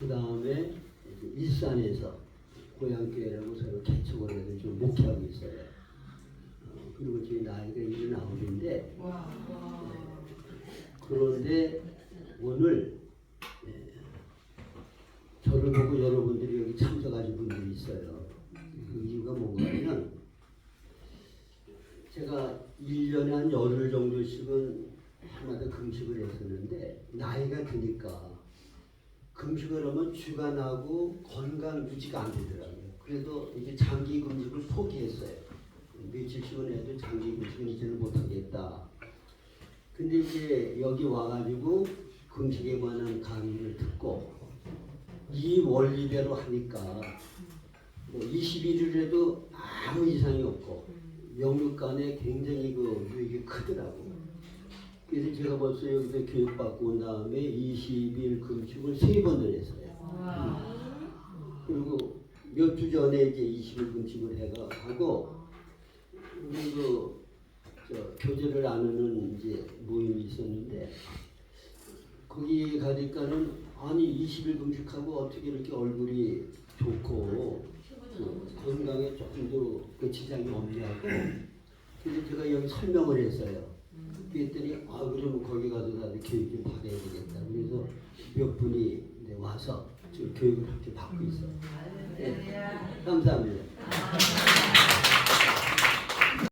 그 다음에 일산에서 고향교회라고 서로 개척을 해서 좀 목회하고 있어요. 어, 그리고 저희 나이가 이제 나오는데 그런데 오늘 예, 저를 보고 여러분들이 여기 참석하신 분들이 있어요. 그 이유가 뭔가 하면 제가 1년에 한 열흘 정도씩은 하나도 금식을 했었는데 나이가 드니까 금식을 하면 쥐가 나고 건강 유지가 안 되더라고요. 그래도 이제 장기 금식을 포기했어요. 며칠씩은 해도 장기 금식은 이제는 못하겠다. 근데 이제 여기 와가지고 금식에 관한 강의를 듣고 이 원리대로 하니까 뭐 21일에도 아무 이상이 없고 영육 간에 굉장히 그 유익이 크더라고. 그래서 제가 벌써 여기서 교육받고 온 다음에 20일 금식을 세 번을 했어요. 그리고 몇 주 전에 이제 20일 금식을 해가 하고 우리 그 저, 교제를 나누는 이제 모임이 있었는데 거기 가니까는 아니 20일 금식하고 어떻게 이렇게 얼굴이 좋고 그 건강에 조금 더그 지장이 없냐고 그래서 제가 여기 설명을 했어요. 그랬더니 아 그러면 거기 가서 나도 교육 좀 받아야 되겠다. 그래서 몇 분이 와서 지금 교육을 받고 있어요. 네. 감사합니다.